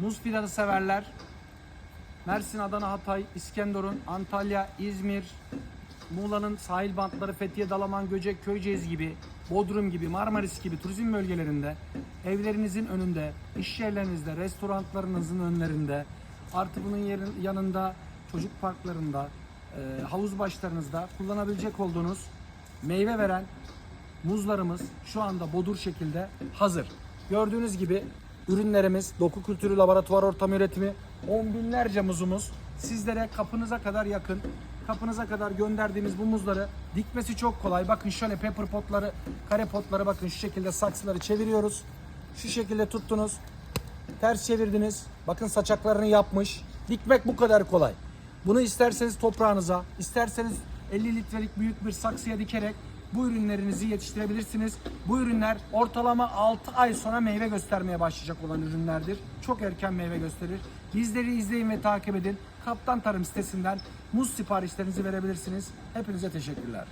Muz fidanı severler. Mersin, Adana, Hatay, İskenderun, Antalya, İzmir, Muğla'nın sahil bantları Fethiye, Dalaman, Göcek, Köyceğiz gibi, Bodrum gibi, Marmaris gibi turizm bölgelerinde, evlerinizin önünde, iş yerlerinizde, restoranlarınızın önlerinde, artı bunun yerin, yanında çocuk parklarında, e, havuz başlarınızda kullanabilecek olduğunuz meyve veren muzlarımız şu anda bodur şekilde hazır. Gördüğünüz gibi ürünlerimiz doku kültürü laboratuvar ortam üretimi on binlerce muzumuz sizlere kapınıza kadar yakın. Kapınıza kadar gönderdiğimiz bu muzları dikmesi çok kolay. Bakın şöyle pepper potları, kare potları bakın şu şekilde saksıları çeviriyoruz. Şu şekilde tuttunuz. Ters çevirdiniz. Bakın saçaklarını yapmış. Dikmek bu kadar kolay. Bunu isterseniz toprağınıza, isterseniz 50 litrelik büyük bir saksıya dikerek bu ürünlerinizi yetiştirebilirsiniz. Bu ürünler ortalama 6 ay sonra meyve göstermeye başlayacak olan ürünlerdir. Çok erken meyve gösterir. Bizleri izleyin ve takip edin. Kaptan Tarım sitesinden muz siparişlerinizi verebilirsiniz. Hepinize teşekkürler.